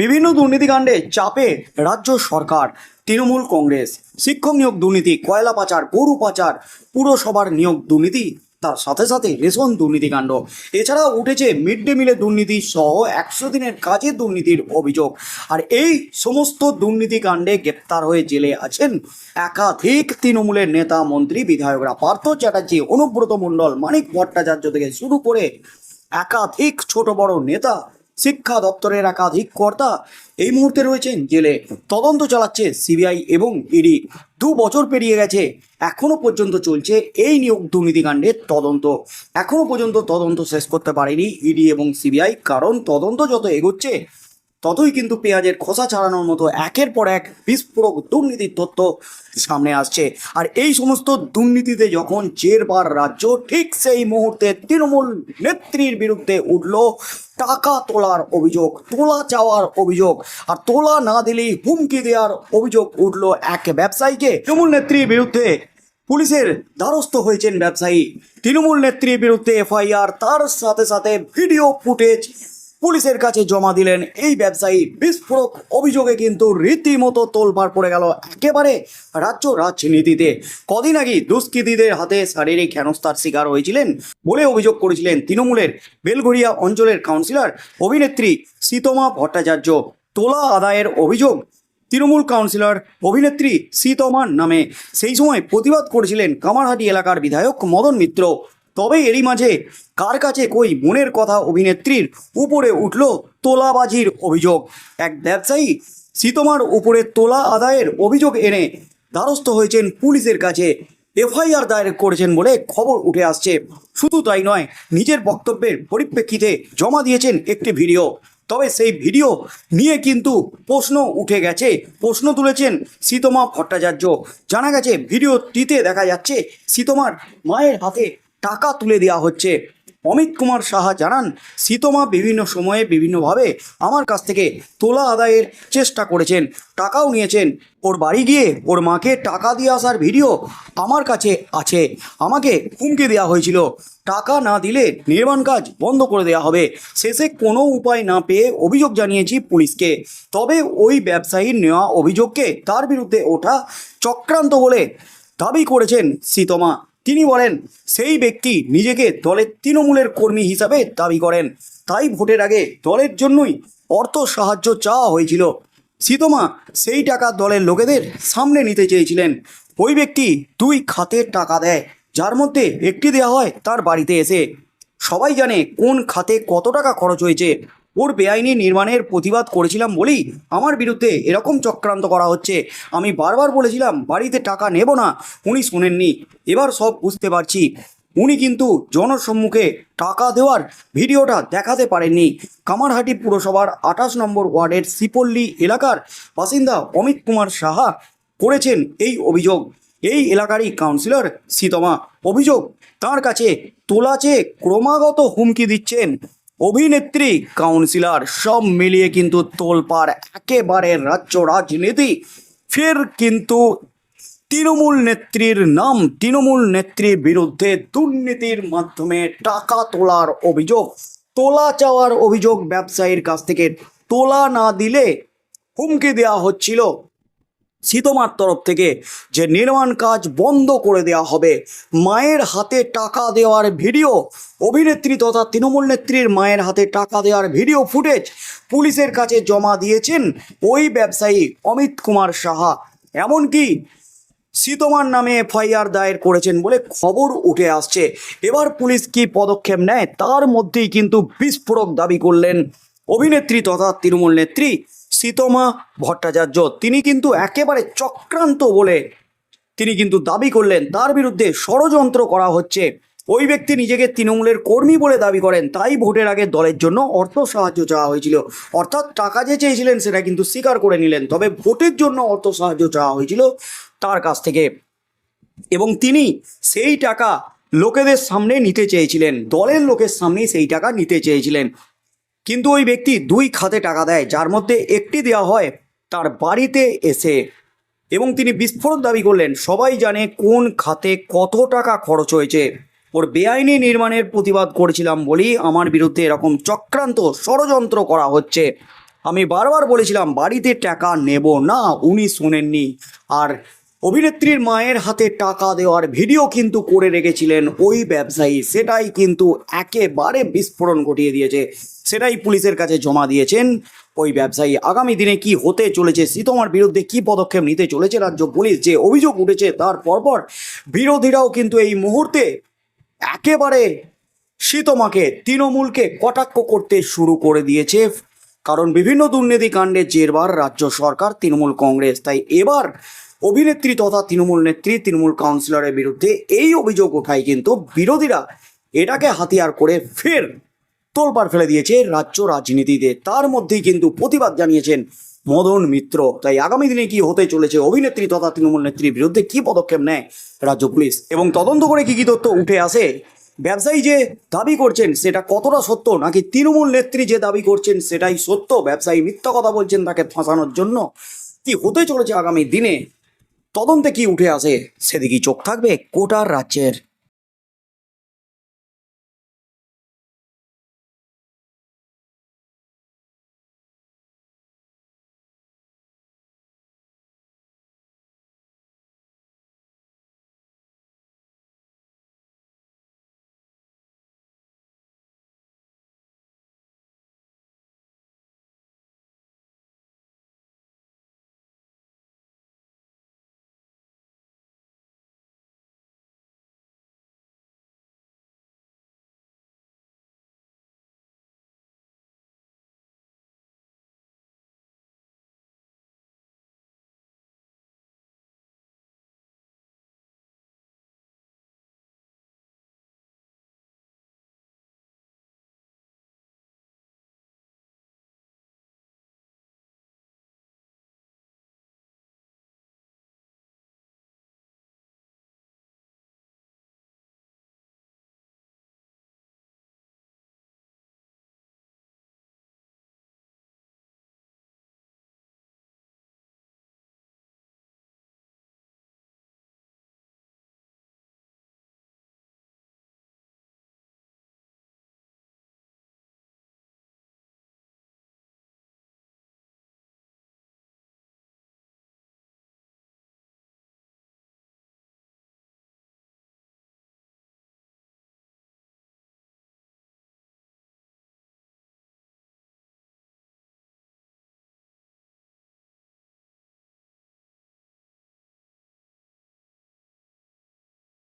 বিভিন্ন দুর্নীতিকাণ্ডে চাপে রাজ্য সরকার, তৃণমূল কংগ্রেস। শিক্ষক নিয়োগ দুর্নীতি, কয়লা পাচার, গরু পাচার, পুরসভার নিয়োগ দুর্নীতি, তার সাথে সাথে রেশন দুর্নীতিকাণ্ড। এছাড়াও উঠেছে মিড ডে মিলের দুর্নীতি সহ একশো দিনের কাজের দুর্নীতির অভিযোগ। আর এই সমস্ত দুর্নীতিকাণ্ডে গ্রেপ্তার হয়ে জেলে আছেন একাধিক তৃণমূলের নেতা, মন্ত্রী, বিধায়করা। পার্থ চ্যাটার্জি, অনুব্রত মণ্ডল, মানিক ভট্টাচার্য থেকে শুরু করে একাধিক ছোট বড় নেতা শিক্ষা দপ্তরের একাধিক কর্তা এই মুহূর্তে রয়েছেন জেলে। তদন্ত চালাচ্ছে সিবিআই এবং ইডি। দু বছর পেরিয়ে গেছে, এখনও পর্যন্ত চলছে এই নিয়োগ দুর্নীতিকাণ্ডের তদন্ত। এখনও পর্যন্ত তদন্ত শেষ করতে পারেনি ইডি এবং সিবিআই, কারণ তদন্ত যত এগোচ্ছে ততই কিন্তু পেঁয়াজের খোসা ছাড়ানোর মতো একের পর এক বিস্ফোরক দুর্নীতির তথ্য সামনে আসছে। আর এই সমস্ত দুর্নীতিতে যখন জেরবার রাজ্য, ঠিক সেই মুহূর্তে তৃণমূল নেত্রীর বিরুদ্ধে উঠল টাকা তোলার অভিযোগ, তোলা চাওয়ার অভিযোগ। আর তোলা না দিলেই হুমকি দেওয়ার অভিযোগ উঠল এক ব্যবসায়ীকে। তৃণমূল নেত্রীর বিরুদ্ধে পুলিশের দ্বারস্থ হয়েছেন ব্যবসায়ী। তৃণমূল নেত্রীর বিরুদ্ধে এফআইআর, তার সাথে সাথে ভিডিও ফুটেজ পুলিশের কাছে জমা দিলেন, এই ব্যবসায়ী বিস্ফোরক অভিযোগে কিন্তু রীতিমতো তোলপাড় পড়ে গেল একেবারে রাজ্য রাজনীতিতে। কদিন আগে দুষ্কৃতীদের হাতে শারীরিক হেনস্থার শিকার হয়েছিলেন বলে অভিযোগ করেছিলেন তৃণমূলের বেলঘরিয়া অঞ্চলের কাউন্সিলর অভিনেত্রী সীতমা ভট্টাচার্য। তোলা আদায়ের অভিযোগ তৃণমূল কাউন্সিলর অভিনেত্রী সীতমার নামে। সেই সময় প্রতিবাদ করেছিলেন কামারহাটি এলাকার বিধায়ক মদন মিত্র। তবে এরই মাঝে কার কাছে কই মনের কথা অভিনেত্রীর উপরে উঠল তোলাবাজির অভিযোগ। এক ব্যবসায়ী সীতমার উপরে তোলা আদায়ের অভিযোগ এনে দ্বারস্থ হয়েছেন পুলিশের কাছে। এফআইআর দায়ের করেছেন বলে খবর উঠে আসছে। শুধু তাই নয়, নিজের বক্তব্যের পরিপ্রেক্ষিতে জমা দিয়েছেন একটি ভিডিও। তবে সেই ভিডিও নিয়ে কিন্তু প্রশ্ন উঠে গেছে। প্রশ্ন তুলেছেন সীতমা ভট্টাচার্য। জানা গেছে, ভিডিওটিতে দেখা যাচ্ছে, সীতমার মায়ের হাতে টাকা তুলে দেওয়া হচ্ছে। অমিত কুমার সাহা জানান, সীতমা বিভিন্ন সময়ে বিভিন্নভাবে আমার কাছ থেকে তোলা আদায়ের চেষ্টা করেছেন, টাকাও নিয়েছেন। ওর বাড়ি গিয়ে ওর মাকে টাকা দিয়ে আসার ভিডিও আমার কাছে আছে। আমাকে হুমকি দেওয়া হয়েছিল। টাকা না দিলে নির্মাণ কাজ বন্ধ করে দেওয়া হবে। শেষে কোনো উপায় না পেয়ে অভিযোগ জানিয়েছি পুলিশকে। তবে ওই ব্যবসায়ীর নেওয়া অভিযোগকে তার বিরুদ্ধে ওঠা চক্রান্ত বলে দাবি করেছেন সীতমা। তিনি বলেন, সেই ব্যক্তি নিজেকে দলের তৃণমূলের কর্মী হিসাবে দাবি করেন। তাই ভোটের আগে দলের জন্যই অর্থ সাহায্য চাওয়া হয়েছিল। সীতমা সেই টাকা দলের লোকেদের সামনে নিতে চেয়েছিলেন। ওই ব্যক্তি দুই খাতে টাকা দেয়, যার মধ্যে একটি দেওয়া হয় তার বাড়িতে এসে। সবাই জানে কোন খাতে কত টাকা খরচ হয়েছে। ওর বেআইনি নির্মাণের প্রতিবাদ করেছিলাম বলেই আমার বিরুদ্ধে এরকম চক্রান্ত করা হচ্ছে। আমি বারবার বলেছিলাম, বাড়িতে টাকা নেব না। উনি শোনেননি। এবার সব বুঝতে পারছি। উনি কিন্তু জনসম্মুখে টাকা দেওয়ার ভিডিওটা দেখাতে পারেননি। কামারহাটি পুরসভার আঠাশ নম্বর ওয়ার্ডের সিপল্লি এলাকার বাসিন্দা অমিত কুমার সাহা করেছেন এই অভিযোগ। এই এলাকারই কাউন্সিলর সীতমা। অভিযোগ, তার কাছে তোলা চেয়ে ক্রমাগত হুমকি দিচ্ছেন। অভিনেত্রী কাউন্সিলর সব মিলিয়ে কিন্তু তোলপাড় একেবারে রাজ্য রাজনীতি। ফের কিন্তু তৃণমূল নেত্রীর নাম, তৃণমূল নেত্রীর বিরুদ্ধে দুর্নীতির মাধ্যমে টাকা তোলার অভিযোগ, তোলা চাওয়ার অভিযোগ ব্যবসায়ীর কাছ থেকে, তোলা না দিলে হুমকি দেওয়া হচ্ছিল। সীতমার তরফ থেকে যে নির্মাণ কাজ বন্ধ করে দেওয়া হবে, মায়ের হাতে টাকা দেওয়ার ভিডিও, অভিনেত্রী তথা তৃণমূল নেত্রীর মায়ের হাতে টাকা দেওয়ার ভিডিও ফুটেজ পুলিশের কাছে জমা দিয়েছেন ওই ব্যবসায়ী অমিত কুমার সাহা। এমনকি সীতমার নামে এফআইআর দায়ের করেছেন বলে খবর উঠে আসছে। এবার পুলিশ কি পদক্ষেপ নেয়, তার মধ্যেই কিন্তু বিস্ফোরক দাবি করলেন অভিনেত্রী তথা তৃণমূল নেত্রী সীতমা ভট্টাচার্য, তিনি কিন্তু একেবারে চক্রান্ত বলে তিনি কিন্তু দাবি করলেন। তার বিরুদ্ধে ষড়যন্ত্র করা হচ্ছে। ওই ব্যক্তি নিজেকে তৃণমূলের কর্মী বলে দাবি করেন। তাই ভোটের আগে দলের জন্য অর্থ সাহায্য চাওয়া হয়েছিল। অর্থাৎ টাকা যে চেয়েছিলেন সেটা কিন্তু স্বীকার করে নিলেন। তবে ভোটের জন্য অর্থ সাহায্য চাওয়া হয়েছিল তার কাছ থেকে। এবং তিনি সেই টাকা লোকেদের সামনে নিতে চেয়েছিলেন। দলের লোকের সামনেই সেই টাকা নিতে চেয়েছিলেন। কিন্তু ওই ব্যক্তি দুই খাতে টাকা দেয়, যার মধ্যে একটি দেওয়া হয় তার বাড়িতে এসে। এবং তিনি বিস্ফোরক দাবি করলেন, সবাই জানে কোন খাতে কত টাকা খরচ হয়েছে। ওর বেআইনি নির্মাণের প্রতিবাদ করেছিলাম বলেই আমার বিরুদ্ধে এরকম চক্রান্ত ষড়যন্ত্র করা হচ্ছে। আমি বারবার বলেছিলাম, বাড়িতে টাকা নেব না, উনি শোনেননি। আর অভিনেত্রীর মায়ের হাতে টাকা দেওয়ার ভিডিও কিন্তু করে রেখেছিলেন ওই ব্যবসায়ী, সেটাই কিন্তু একেবারে বিস্ফোরণ ঘটিয়ে দিয়েছে। সেটাই পুলিশের কাছে জমা দিয়েছেন। ওই ব্যবসায়ী আগামী দিনে কি হতে চলেছে, সীতমার বিরুদ্ধে কি পদক্ষেপ নিতে চলেছে রাজ্য পুলিশ, যে অভিযোগ উঠেছে তার পরপর বিরোধীরাও কিন্তু এই মুহূর্তে একেবারে সীতমাকে, তৃণমূলকে কটাক্ষ করতে শুরু করে দিয়েছে। কারণ বিভিন্ন দুর্নীতি কাণ্ডে জেরবার রাজ্য সরকার, তৃণমূল কংগ্রেস। তাই এবার অভিনেত্রী তথা তৃণমূল নেত্রী, তৃণমূল কাউন্সিলরের বিরুদ্ধে এই অভিযোগ ওঠায় কিন্তু বিরোধীরা এটাকে হাতিয়ার করে ফের তোলপাড় ফেলে দিয়েছে রাজ্য রাজনীতিতে। তার মধ্যেই কিন্তু প্রতিবাদ জানিয়েছেন মদন মিত্র। তাই আগামী দিনে কি হতে চলেছে অভিনেত্রী তথা তৃণমূল নেত্রীর বিরুদ্ধে কি পদক্ষেপ নেয় রাজ্য পুলিশ? এবং তদন্ত করে কি কি তথ্য উঠে আসে? ব্যবসায়ী যে দাবি করছেন সেটা কতটা সত্য, নাকি তৃণমূল নেত্রী যে দাবি করছেন সেটাই সত্য? ব্যবসায়ী মিথ্যা কথা বলছেন তাকে ফাঁসানোর জন্য। কি হতে চলেছে আগামী দিনে? তদন্তে কি উঠে আসে? সেদিকেই চোখ থাকবে কোটার রাজ্যের